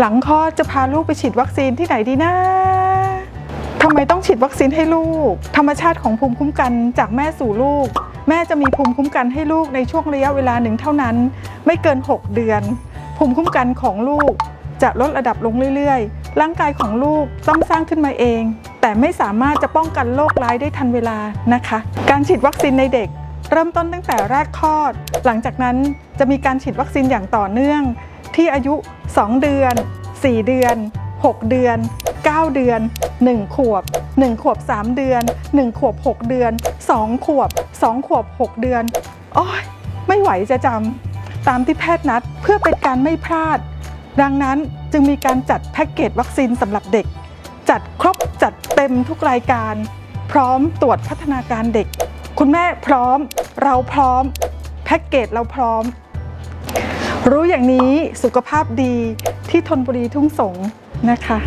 หลังคลอดจะพาลูกไปฉีดวัคซีนที่ไหนดีนะทำไมต้องฉีดวัคซีนให้ลูก ธรรมชาติของภูมิคุ้มกันจากแม่สู่ลูก แม่จะมีภูมิคุ้มกันให้ลูกในช่วงระยะเวลาหนึ่งเท่านั้น ไม่เกิน 6 เดือน ภูมิคุ้มกันของลูกจะลดระดับลงเรื่อยๆ ร่างกายของลูกต้องสร้างขึ้นมาเอง แต่ไม่สามารถจะป้องกันโรคร้ายได้ทันเวลานะคะ การฉีดวัคซีนในเด็ก เริ่มต้นตั้งแต่แรกคลอด หลังจากนั้นจะมีการฉีดวัคซีนอย่างต่อเนื่อง ที่อายุ 2 เดือน 4 เดือน 6 เดือน 9 เดือน 1 ขวบ 1 ขวบ 3 เดือน 1 ขวบ 6 เดือน 2 ขวบ 2 ขวบ 6 เดือน โอ้ยไม่ไหวจะจำตามที่แพทย์นัดเพื่อเป็นการไม่พลาด ดังนั้นจึงมีการจัดแพ็กเกจวัคซีนสำหรับเด็ก จัดครบจัดเต็มทุกรายการ พร้อมตรวจพัฒนาการเด็ก คุณแม่พร้อม เราพร้อมแพ็กเกจเราพร้อม รู้อย่างนี้สุขภาพดีที่ทนบุรีทุ่งสงนะคะ